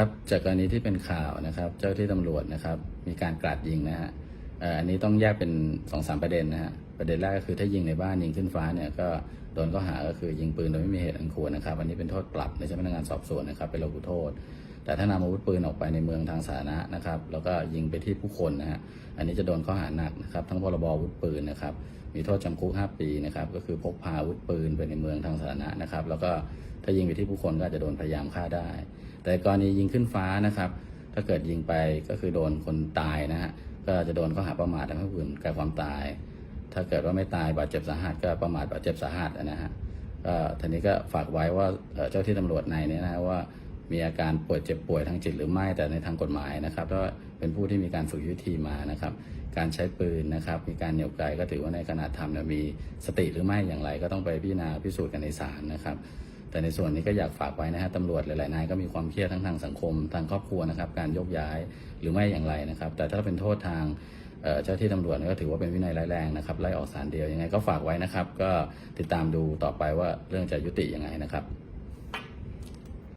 ครับจากกรณีที่เป็นข่าวนะครับ เจ้าที่ตำรวจนะครับ มีการกราดยิงนะฮะอันนี้ต้องแยกเป็นสองสามประเด็นนะฮะประเด็นแรกก็คือถ้ายิงในบ้านยิงขึ้นฟ้าเนี่ยก็โดนข้อหาก็คือยิงปืนโดยไม่มีเหตุอันควรนะครับ อันนี้เป็นโทษปรับในชั้นพนักงานสอบสวนนะครับเป็นระหุโทษ แต่ถ้านำอาวุธปืนออกไปในเมืองทางสาธารณะนะครับ แล้วก็ยิงไปที่ผู้คนนะฮะอันนี้จะโดนข้อหาหนักนะครับ ทั้งพรบอาวุธปืนนะครับ มีโทษจำคุก 5 ปีนะครับ ก็คือพกพาอาวุธปืนไปในเมืองทางสาธารณะนะครับ แล้วก็ถ้ายิงไปที่ผู้คนก็จะโดนพยายามฆ่าได้ แต่กรณียิงขึ้นฟ้านะครับ ถ้าเกิดยิงไปก็คือโดนคนตายนะฮะก็จะโดนข้อหาประมาททำให้ผู้อื่นแก่ความตาย ถ้าเกิดว่าไม่ตายบาดเจ็บสาหัสก็ประมาทบาดเจ็บสาหัสนะฮะก็ทีนี้ก็ฝากไว้ว่าเจ้าที่ตำรวจในนี้นะว่า มีอาการป่วยเจ็บป่วยทางจิตหรือไม่แต่ในทางกฎหมายนะครับถ้าเป็นผู้ที่มีการฝึกยุทธีมานะครับ การใช้ปืนนะครับ มีการเหนี่ยวไกก็ถือว่าในขณะทำเนี่ยมีสติหรือไม่อย่างไรก็ต้องไปพิจารณาพิสูจน์กันในศาลนะครับแต่ในส่วนนี้ก็อยากฝากไว้นะฮะตำรวจหลายๆนายก็มีความเครียดทั้งทางสังคมทางครอบครัวนะครับ การยกย้ายหรือไม่อย่างไรนะครับ แต่ถ้าเป็นโทษทางเจ้าที่ตำรวจก็ถือว่าเป็นวินัยร้ายแรงนะครับไล่ออกสารเดียวยังไงก็ฝากไว้นะครับ ก็ติดตามดูต่อไปว่าเรื่องจะยุติยังไงนะครับ